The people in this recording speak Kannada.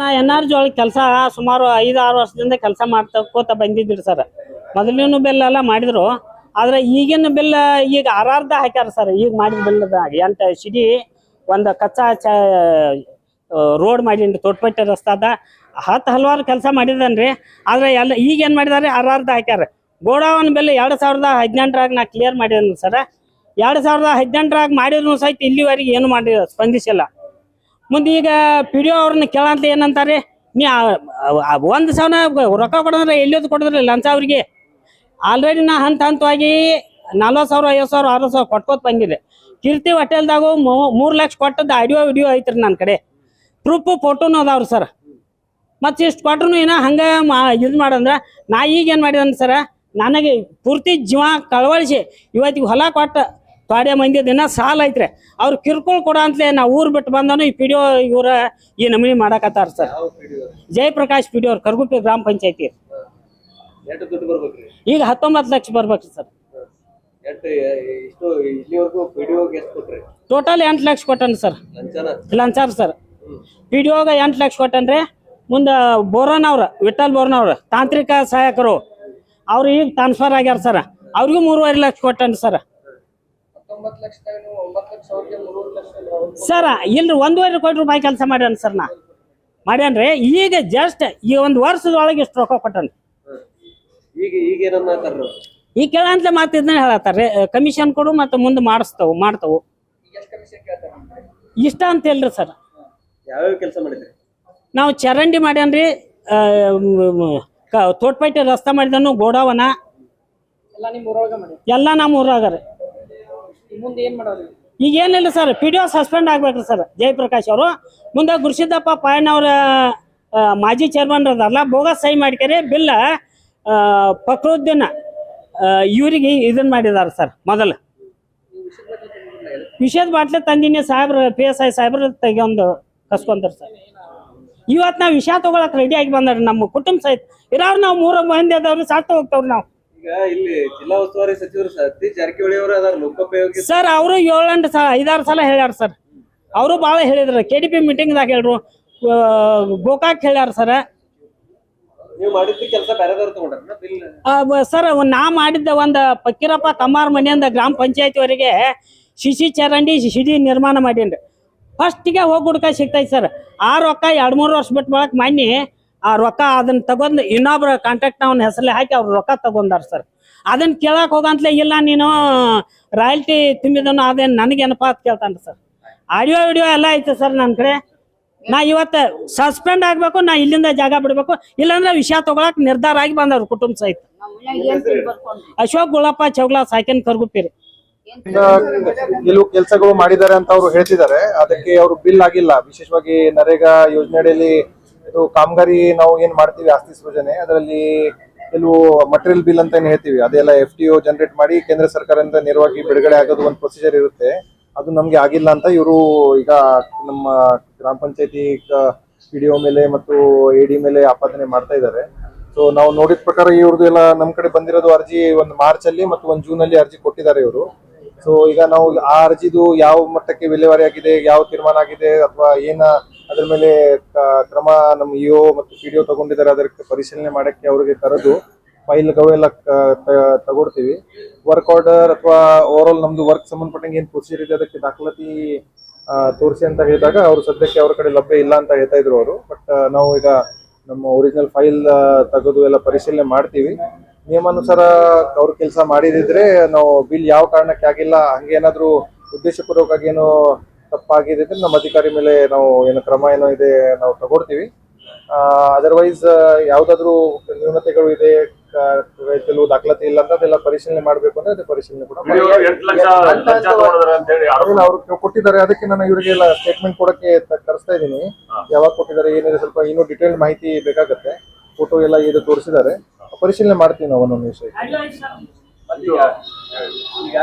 ನಾ ಎನ್ ಆರ್ ಜಿ ಒಳಗೆ ಕೆಲಸ ಸುಮಾರು ಐದು, ಆರು ವರ್ಷದಿಂದ ಕೆಲಸ ಮಾಡ್ತಾ ಕೋತ ಬಂದಿದ್ರಿ ಸರ್. ಮೊದಲಿನ ಬಿಲ್ ಎಲ್ಲ ಮಾಡಿದ್ರು. ಆದ್ರೆ ಈಗಿನ ಬಿಲ್ ಈಗ ಅರಾರ್ಧ ಹಾಕ್ಯಾರ ಸರ್. ಈಗ ಮಾಡಿದ ಬಿಲ್ ಎಂಟು ಸಿಡಿ ಒಂದು ಕಚ್ಚಾ ಚ ರೋಡ್ ಮಾಡೀನಿ ತೋಟ್ಪಟ್ಟೆ ರಸ್ತಾದ ಹತ್ತು ಹಲವಾರು ಕೆಲಸ ಮಾಡಿದನ್ರಿ. ಆದ್ರೆ ಎಲ್ಲ ಈಗ ಏನು ಮಾಡಿದಾರೆ ಅರಾರ್ಧ ಹಾಕ್ಯಾರ. ಗೋಡಾವನ್ ಬಿಲ್ ಎರಡು ಸಾವಿರದ ಹದಿನೆಂಟರಾಗ ನಾ ಕ್ಲಿಯರ್ ಮಾಡಿದ್ದೀನಿ ಸರ್. ಎರಡು ಸಾವಿರದ ಹದಿನೆಂಟರಾಗ ಮಾಡಿದ್ರು ಸಹಿತ ಇಲ್ಲಿವರೆಗೆ ಏನು ಮಾಡಿ ಸ್ಪಂದಿಸಿಲ್ಲ. ಮುಂದೆ ಈಗ ಪಿ ಡಿ ಅವ್ರನ್ನ ಕೇಳಂತ ಏನಂತಾರೆ? ನೀ ಒಂದು ಸಾವಿರ ರೊಕ್ಕ ಕೊಡೋದ್ರೆ ಎಲ್ಲಿಯೋದು ಕೊಡಿದ್ರೆ ಲಂಚ ಅವ್ರಿಗೆ? ಆಲ್ರೆಡಿ ನಾ ಹಂತ ಹಂತವಾಗಿ ನಲ್ವತ್ತು ಸಾವಿರ, ಐವತ್ತು ಸಾವಿರ ಅರವತ್ತು ಸಾವಿರ ಕೊಟ್ಕೋತ ಬಂದಿದೆ ಕೀರ್ತಿ ಹೋಟೆಲ್ದಾಗು ಮೂರು ಲಕ್ಷ ಕೊಟ್ಟದ್ದು ಆಡಿಯೋ ವಿಡಿಯೋ ಐತ್ರಿ ನನ್ನ ಕಡೆ. ಪ್ರೂಫ್ ಫೋಟೋನು ಅದಾವ್ರಿ ಸರ್ ಮತ್ತೆ ಇಷ್ಟು ಕೊಟ್ರು ಏನೋ ಹಂಗೆ ಮಾ, ಇದು ಮಾಡಂದ್ರೆ ನಾ ಈಗ ಏನು ಮಾಡಿದನ್ ಸರ ನನಗೆ ಪೂರ್ತಿ ಜೀವ ಕಳವಳಿಸಿ ಇವತ್ತಿಗೆ ಹೊಲ ಕೊಟ್ಟ ತೊಡೆ ಮಂದಿ ದಿನ ಸಾಲ ಐತ್ರಿ. ಅವ್ರು ಕಿರ್ಕೊಳ್ ಕೊಡ ಅಂತಲೇ ನಾ ಊರ್ ಬಿಟ್ಟು ಬಂದನು ಈ ಪಿಡಿಯೋ ಇವ್ರ ಈ ನಮೂನಿ ಮಾಡಕತ್ತಾರ ಸರ್. ಜಯಪ್ರಕಾಶ್ ಜಯಪ್ರಕಾಶ್ ಪಿಡಿಯೋ ಅವ್ರು ಕರ್ಗುಪ್ಪಿ ಗ್ರಾಮ ಪಂಚಾಯತಿ ಈಗ ಹತ್ತೊಂಬತ್ತು ಲಕ್ಷ ಬರ್ಬೇಕು ಸರ್. ಟೋಟಲ್ ಎಂಟು ಲಕ್ಷ ಕೊಟ್ಟನ್ ಸರ್. ಲಂಚಾರ ಸರ್. ಪಿ ಡಿ ಒಗ ಎಂಟು ಲಕ್ಷ ಕೊಟ್ಟನ್ರಿ ಮುಂದೆ ಬೋರನ್ ಅವ್ರ ವಿಠಲ್ ಬೋರನ್ ಅವ್ರ ತಾಂತ್ರಿಕ ಸಹಾಯಕರು. ಅವ್ರು ಈಗ ಟ್ರಾನ್ಸ್ಫರ್ ಆಗ್ಯಾರ ಸರ್. ಅವ್ರಿಗೂ ಮೂರುವರೆ ಲಕ್ಷ ಕೊಟ್ಟನ್ರಿ ಸರ್ ಹತ್ತೊಂಬತ್ತು ಲಕ್ಷದಾಗ ನೀವು ಒಂಬತ್ತು ಲಕ್ಷ ಅವ್ರಿಗೆ ಮೂರು ಲಕ್ಷ ಸರ್ ಇಲ್ರಿ ಒಂದೂವರೆ ಕೋಟಿ ರೂಪಾಯಿ ಕೆಲಸ ಮಾಡ್ಯಾನ ಸರ್ ನಾ ಮಾಡ್ಯಾನ್ರಿ ಈಗ ಜಸ್ಟ್ ಈ ಒಂದು ವರ್ಷದೊಳಗೆ ಇಷ್ಟು ರೊಕ್ಕ ಕೊಟ್ಟನ್ ಈಗ ಈಗ ಏನನ್ನ ಈ ಕೇಳಂತಲೇ ಮಾತು ಇದನ್ನ ಹೇಳತ್ತಾರ್ರಿ ಕಮಿಷನ್ ಕೊಡು ಮತ್ತೆ ಮುಂದೆ ಮಾಡಿಸ್ತವ್ ಮಾಡ್ತವು. ಎಷ್ಟು ಕಮಿಷನ್ ಕೇಳ್ತಾರೆ ಇಷ್ಟ ಅಂತ ಹೇಳ್ರಿ ಸರ್. ಯಾವ ಕೆಲಸ ಮಾಡಿದ್ರಿ? ನಾವು ಚರಂಡಿ ಮಾಡ್ಯಾನ್ರಿ ತೋಟ್ಪೇಟೆ ರಸ್ತೆ ಮಾಡಿದನು ಗೋಡಾವನ. ಎಲ್ಲ ನಿಮ್ಮ ಊರೊಳಗೆ ಮಾಡಿ ಎಲ್ಲ ನಮ್ಮ ಊರಾಗ ರೀ. ಈಗ ಏನಿಲ್ಲ sir P D O suspend ಆಗ್ಬೇಕ್ರಿ sir, Jayaprakash ಅವರು. ಮುಂದೆ ಗುರುಸಿದ್ದಪ್ಪ ಪಾಯಣ್ಣ ಅವ್ರ ಮಾಜಿ ಚೇರ್ಮನ್ ಅದಾರಲ್ಲ ಬೋಗಸ್ ಸಹಿ ಮಾಡ್ಕೇರಿ, ಬಿಲ್ ಫಕ್ರುದ್ದೀನ್ ಇವರಿಗೆ ಇದನ್ನ ಮಾಡಿದಾರೆ ಸರ್, ಮೊದಲು. ವಿಷಯದ ಬಾಟ್ಲೆ ತಂದಿನಿ ಸಾಹೇಬ್ರ ಪಿ ಎಸ್ ಐ ಸಾಹೇಬ್ರ ತೆಗಿಯೊಂದು ಕಸ್ಕೊಂತಾರ ಸರ್. ಇವತ್ತು ನಾವು ವಿಷಯ ತಗೊಳಕ್ ರೆಡಿ ಆಗಿ ಬಂದ್ರಿ ನಮ್ಮ ಕುಟುಂಬ ಸಹಿತ. ಇರೋರು ನಾವು ಮೂರು ಮಂದಿ ಅದಾವ್ರಿ ಹೋಗ್ತಾವ್ರಿ ನಾವು. ಈಗ ಇಲ್ಲಿ ಜಿಲ್ಲಾ ಉಸ್ತುವಾರಿ ಸಚಿವರು ಸತೀಶ್ ಜಾರಕಿಹೊಳಿ ಅವರು ಅದಾರ ಲೋಕೋಪಯೋಗಿ ಸರ್ ಅವರು ಏಳೆಂಟು ಸಲ ಐದಾರು ಸಲ ಹೇಳ್ಯಾರ ಸರ್. ಅವರು ಬಹಳ ಹೇಳಿದ್ರು. ಕೆ ಡಿ ಪಿ ಮೀಟಿಂಗ್ದಾಗ ಹೇಳ್ರು. ಗೋಕಾಕ್ ಹೇಳ್ಯಾರ ಸರ್. ನೀವು ಮಾಡಿದ ಕೆಲಸ ಬೇರೆದವ್ರು ತಗೊಂಡ್ರ ಬಿಲ್ ಸರ್ ನಾ ಮಾಡಿದ್ದ ಒಂದು ಪಕ್ಕೀರಪ್ಪ ಕಮ್ಮಾರ್ ಮನೆಯಿಂದ ಗ್ರಾಮ ಪಂಚಾಯತಿವರೆಗೆ ಶಿಶಿ ಚರಂಡಿ ಸಿಡಿ ನಿರ್ಮಾಣ ಮಾಡೀನಿ ಫಸ್ಟಿಗೆ ಹೋಗಿ ಹುಡ್ಕ ಸಿಗ್ತೈತಿ ಸರ್. ಆ ರೊಕ್ಕ ಎರಡು ಮೂರು ವರ್ಷ ಬಿಟ್ಟು ಬಳಕ ಮನ್ನಿ ಆ ರೊಕ್ಕ ಅದನ್ನ ತಗೊಂಡು ಇನ್ನೊಬ್ರ ಕಾಂಟ್ಯಾಕ್ಟ್ ಅವನ ಹೆಸರಲ್ಲಿ ಹಾಕಿ ಅವ್ರು ರೊಕ್ಕ ತಗೊಂಡಾರ ಸರ್ ಅದನ್ನ ಕೇಳಕ್ ಹೋಗಂತ್ಲೆ ಇಲ್ಲ ನೀನು ರಾಯಲ್ಟಿ ತುಂಬಿದನು, ಅದೇನು ನನಗೇನಪ್ಪ ಅಂತ ಕೇಳ್ತಾನೆ ಸರ್ ಆಡಿಯೋ ವಿಡಿಯೋ ಎಲ್ಲ ಐತೆ ಸರ್ ನನ್ನ ಕಡೆ. ನಾ ಇವತ್ತು ಸಸ್ಪೆಂಡ್ ಆಗ್ಬೇಕು, ನಾ ಇಲ್ಲಿಂದ ಜಾಗ ಬಿಡ್ಬೇಕು, ಇಲ್ಲಾಂದ್ರೆ ವಿಷಯ ತಗೊಳಕ್ ನಿರ್ಧಾರ ಆಗಿ ಬಂದವ್ರು ಕುಟುಂಬ ಸಹಿತ. ಅಶೋಕ್ ಗುಳಪ್ಪ ಚೌಗ್ಲಾ ಸಾಕಿನ್ ಕರ್ಗುಪ್ಪಿರಿ. ಕೆಲವು ಕೆಲಸಗಳು ಮಾಡಿದ್ದಾರೆ ಅಂತ ಅವ್ರು ಹೇಳ್ತಿದ್ದಾರೆ. ಅದಕ್ಕೆ ಅವರು ಬಿಲ್ ಆಗಿಲ್ಲ. ವಿಶೇಷವಾಗಿ ನರೇಗಾ ಯೋಜನೆ ಅಡಿಯಲ್ಲಿ ಇದು ಕಾಮಗಾರಿ ನಾವು ಏನ್ ಮಾಡ್ತೀವಿ, ಆಸ್ತಿ ಸೃಜನೆ, ಅದರಲ್ಲಿ ಕೆಲವು ಮಟೀರಿಯಲ್ ಬಿಲ್ ಅಂತ ಏನ್ ಹೇಳ್ತೀವಿ, ಅದೆಲ್ಲ ಎಫ್ ಟಿ ಒ ಜನರೇಟ್ ಮಾಡಿ ಕೇಂದ್ರ ಸರ್ಕಾರದಿಂದ ನೇರವಾಗಿ ಬಿಡುಗಡೆ ಆಗೋದು ಒಂದು ಪ್ರೊಸೀಜರ್ ಇರುತ್ತೆ. ಅದು ನಮ್ಗೆ ಆಗಿಲ್ಲ ಅಂತ ಇವರು ಈಗ ನಮ್ಮ ಗ್ರಾಮ ಪಂಚಾಯತಿ ಪಿ ಡಿ ಒ ಮೇಲೆ ಮತ್ತು ಎ ಡಿ ಮೇಲೆ ಆಪಾದನೆ ಮಾಡ್ತಾ ಇದ್ದಾರೆ. ಸೊ ನಾವು ನೋಡಿದ ಪ್ರಕಾರ ಇವ್ರದ್ದು ಎಲ್ಲ ನಮ್ ಕಡೆ ಬಂದಿರೋದು ಅರ್ಜಿ ಒಂದು ಮಾರ್ಚ್ ಅಲ್ಲಿ ಮತ್ತು ಒಂದು ಜೂನ್ ಅಲ್ಲಿ ಅರ್ಜಿ ಕೊಟ್ಟಿದ್ದಾರೆ ಇವರು. ಸೊ ಈಗ ನಾವು ಆ ಅರ್ಜಿದು ಯಾವ ಮಟ್ಟಕ್ಕೆ ವಿಲೇವಾರಿ ಆಗಿದೆ, ಯಾವ ತೀರ್ಮಾನ ಆಗಿದೆ, ಅಥವಾ ಏನ ಅದ್ರ ಮೇಲೆ ಕ್ರಮ ನಮ್ಮ ಇಒ ಮತ್ತು ಪಿ ಡಿ ಒ ತಗೊಂಡಿದ್ದಾರೆ. ಅದಕ್ಕೆ ಪರಿಶೀಲನೆ ಮಾಡಕ್ಕೆ ಅವರಿಗೆ ಕರೆದು ಫೈಲ್ ಎಲ್ಲ ಕ- ತಗೊಡ್ತೀವಿ. ವರ್ಕ್ ಆರ್ಡರ್ ಅಥವಾ ಓವರ್ ಆಲ್ ನಮ್ದು ವರ್ಕ್ ಸಂಬಂಧಪಟ್ಟಂಗೆ ಏನ್ ಪ್ರೊಸೀಜರ್ ಇದೆ, ಅದಕ್ಕೆ ದಾಖಲಾತಿ ತೋರಿಸಿ ಅಂತ ಹೇಳಿದಾಗ ಅವರು ಸದ್ಯಕ್ಕೆ ಅವ್ರ ಕಡೆ ಲಭ್ಯ ಇಲ್ಲ ಅಂತ ಹೇಳ್ತಾ ಇದ್ರು ಅವರು. ಬಟ್ ನಾವು ಈಗ ನಮ್ಮ ಒರಿಜಿನಲ್ ಫೈಲ್ ತೆಗೆದು ಎಲ್ಲ ಪರಿಶೀಲನೆ ಮಾಡ್ತೀವಿ. ನಿಯಮಾನುಸಾರ ಅವ್ರು ಕೆಲಸ ಮಾಡಿದಿದ್ರೆ ನಾವು ಬಿಲ್ ಯಾವ ಕಾರಣಕ್ಕೆ ಆಗಿಲ್ಲ ಹಂಗೇನಾದ್ರೂ ಉದ್ದೇಶಪೂರ್ವಕವಾಗಿ ಏನೋ ತಪ್ಪಾಗಿದ್ರೆ ನಮ್ಮ ಅಧಿಕಾರಿ ಮೇಲೆ ನಾವು ಏನು ಕ್ರಮ ಏನೋ ಇದೆ ನಾವು ತಗೊಡ್ತೀವಿ ಅದರ್ವೈಸ್ ಯಾವ್ದಾದ್ರು ನ್ಯೂನತೆಗಳು ಇದೆ ಕೆಲವು ದಾಖಲಾತಿ ಇಲ್ಲ ಅಂತ ಅದೆಲ್ಲ ಪರಿಶೀಲನೆ ಮಾಡಬೇಕು ಅಂದ್ರೆ ಅದೇ ಪರಿಶೀಲನೆ ಕೂಡ ಅವರು ಲಕ್ಷ ಲಂಚ ತಗೊಂಡ್ರ ಅಂತ ಹೇಳಿ ಆರೋಪ ಅವ್ರು ಕೊಟ್ಟಿದ್ದಾರೆ ಅದಕ್ಕೆ ನಾನು ಇವರಿಗೆಲ್ಲ ಸ್ಟೇಟ್ಮೆಂಟ್ ಕೊಡಕ್ಕೆ ಕರೆಸ್ತಾ ಇದ್ದೀನಿ. ಯಾವಾಗ ಕೊಟ್ಟಿದ್ದಾರೆ ಏನಿದೆ ಸ್ವಲ್ಪ ಇನ್ನೂ ಡಿಟೇಲ್ ಮಾಹಿತಿ ಬೇಕಾಗತ್ತೆ. ಫೋಟೋ ಎಲ್ಲ ಇದು ತೋರಿಸಿದ್ದಾರೆ. ಪರಿಶೀಲನೆ ಮಾಡ್ತೀವಿ ನಾವು ಒಂದೊಂದು ವಿಷಯ ಈಗ